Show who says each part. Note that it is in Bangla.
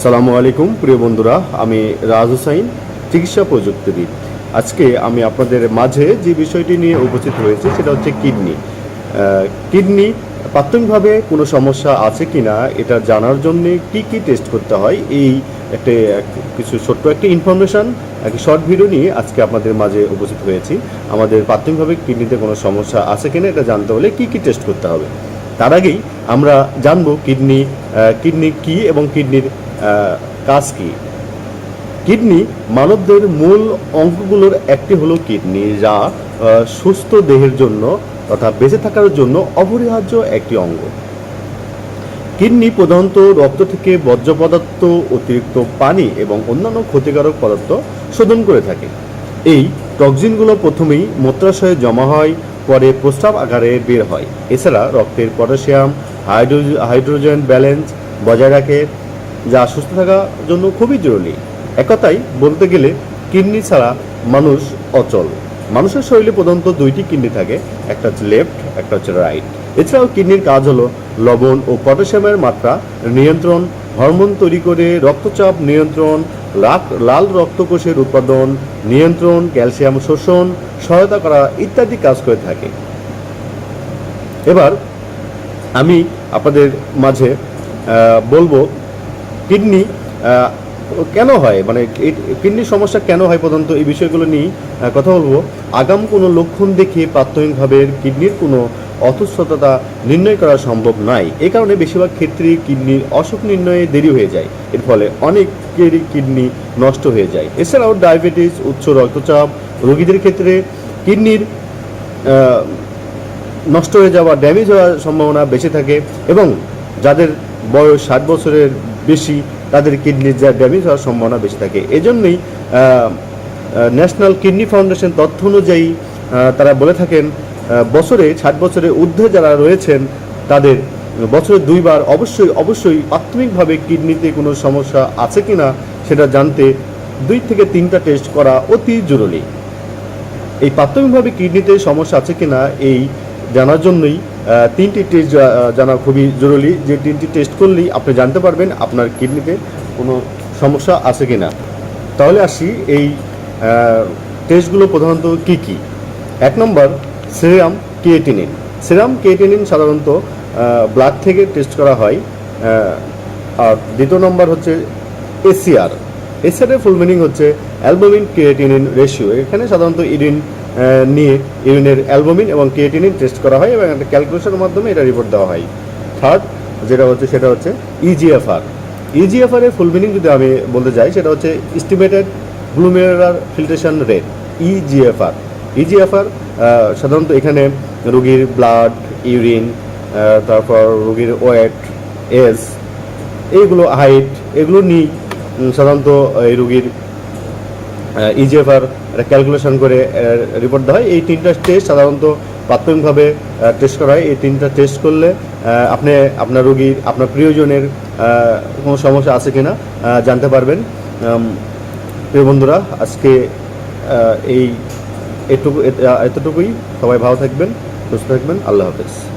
Speaker 1: আসসালামু আলাইকুম, প্রিয় বন্ধুরা। আমি রাজ হুসাইন, চিকিৎসা প্রযুক্তিবিদ। আজকে আমি আপনাদের মাঝে যে বিষয়টি নিয়ে উপস্থিত হয়েছে সেটা হচ্ছে কিডনি। কিডনি প্রাথমিকভাবে কোনো সমস্যা আছে কি না এটা জানার জন্য কি কি টেস্ট করতে হয়, এই একটা, কিছু ছোট্ট একটা ইনফরমেশান একটা শর্ট ভিডিও নিয়ে আজকে আপনাদের মাঝে উপস্থিত হয়েছি। আমাদের প্রাথমিকভাবে কিডনিতে কোনো সমস্যা আছে কিনা, এটা জানতে হলে কি কি টেস্ট করতে হবে। তার আগেই আমরা জানব কিডনি কিডনি কি এবং কিডনির কাজ কি। কিডনি মানবদের মূল অঙ্গগুলোর একটি হলো কিডনি, যা সুস্থ দেহের জন্য তথা বেঁচে থাকার জন্য অপরিহার্য একটি অঙ্গ। কিডনি প্রধানত রক্ত থেকে বর্জ্য পদার্থ, অতিরিক্ত পানি এবং অন্যান্য ক্ষতিকারক পদার্থ শোধন করে থাকে। এই টক্সিনগুলো প্রথমেই মূত্রাশয়ে জমা হয় পরে প্রস্রাব আকারে বের হয়। এছাড়া রক্তের পটাশিয়াম হাইড্রোজেন হাইড্রোজেন ব্যালেন্স বজায় রাখে, যা সুস্থ থাকার জন্য খুবই জরুরি। একথাই বলতে গেলে, কিডনি ছাড়া মানুষ অচল। মানুষের শরীরে প্রধানত দুইটি কিডনি থাকে, একটা হচ্ছে লেফট, একটা হচ্ছে রাইট। এছাড়াও কিডনির কাজ হলো লবণ ও পটাশিয়ামের মাত্রা নিয়ন্ত্রণ, হরমোন তৈরি করে রক্তচাপ নিয়ন্ত্রণ লাল রক্তকোষের উৎপাদন, নিয়ন্ত্রণ, ক্যালসিয়াম শোষণ, সহায়তা করা ইত্যাদি কাজ করে থাকে। এবার আমি আপনাদের মাঝে বলব, কিডনি কেন হয়? মানে কিডনির সমস্যা কেন হয় প্রধানত এই বিষয়গুলো নিয়ে কথা বলব। আগাম কোনো লক্ষণ দেখে প্রাথমিকভাবে কিডনির কোনো অসুস্থতা নির্ণয় করা সম্ভব নয়। এই কারণে বেশিরভাগ ক্ষেত্রেই কিডনির অসুখ নির্ণয়ে দেরি হয়ে যায়। এর ফলে অনেকেরই কিডনি নষ্ট হয়ে যায়। এছাড়াও ডায়াবেটিস, উচ্চ রক্তচাপ রোগীদের ক্ষেত্রে কিডনির নষ্ট হয়ে যাওয়া, ড্যামেজ হওয়ার সম্ভাবনা বেশি থাকে এবং যাদের বয়স ষাট বছরের বেশি, তাদের কিডনির যা ড্যামেজ হওয়ার সম্ভাবনা বেশি থাকে। এজন্যই ন্যাশনাল কিডনি ফাউন্ডেশন তথ্য অনুযায়ী তারা বলে থাকেন বছরে, ষাট বছরের ঊর্ধ্বে যারা রয়েছেন, তাদের বছরে দুইবার অবশ্যই অবশ্যই প্রাথমিকভাবে কিডনিতে কোনো সমস্যা আছে কি না সেটা জানতে দুই থেকে তিনটা টেস্ট করা অতি জরুরি। এই প্রাথমিকভাবে কিডনিতে সমস্যা আছে কি না এই জানার জন্যই তিনটি টেস্ট জানা খুবই জরুরি। যে তিনটি টেস্ট করলেই আপনি জানতে পারবেন আপনার কিডনিতে কোনো সমস্যা আছে কি না তাহলে আসি এই টেস্টগুলো প্রধানত কি কি? এক নম্বর সেরাম ক্রিয়েটিনিন। সেরাম ক্রিয়েটিনিন সাধারণত ব্লাড থেকে টেস্ট করা হয় আর দ্বিতীয় নম্বর হচ্ছে এসিআর এসিআর ফুল মিনিং হচ্ছে অ্যালবুমিন ক্রিয়েটিনিন রেশিও এখানে সাধারণত ইউরিন নিয়ে ইউরিনের অ্যালবুমিন এবং ক্রিয়েটিনিন টেস্ট করা হয় এবং একটা ক্যালকুলেশনের মাধ্যমে এটা রিপোর্ট দেওয়া হয়। থার্ড যেটা হচ্ছে, সেটা হচ্ছে E ইজিএফআর ইজিএফআর এর ফুল মিনিং যদি আমি বলতে যাই, সেটা হচ্ছে estimated glomerular filtration rate eGFR eGFR সাধারণত এখানে রোগীর ব্লাড ইউরিন তারপর রোগীর ওয়েট এজ এইগুলো হাইট এগুলো নিয়ে সাধারণত এই রুগীর ইজিএফআর ক্যালকুলেশন করে রিপোর্ট দেওয়া হয়। এই তিনটা টেস্ট সাধারণত প্রাথমিকভাবে টেস্ট করা হয়। এই তিনটা টেস্ট করলে আপনি আপনার রুগীর, আপনার প্রিয়জনের কোনো সমস্যা আছে কিনা জানতে পারবেন। প্রিয় বন্ধুরা, আজকে এই এটুকু এত- এতটুকুই। সবাই ভালো থাকবেন সুস্থ থাকবেন। আল্লাহ হাফেজ।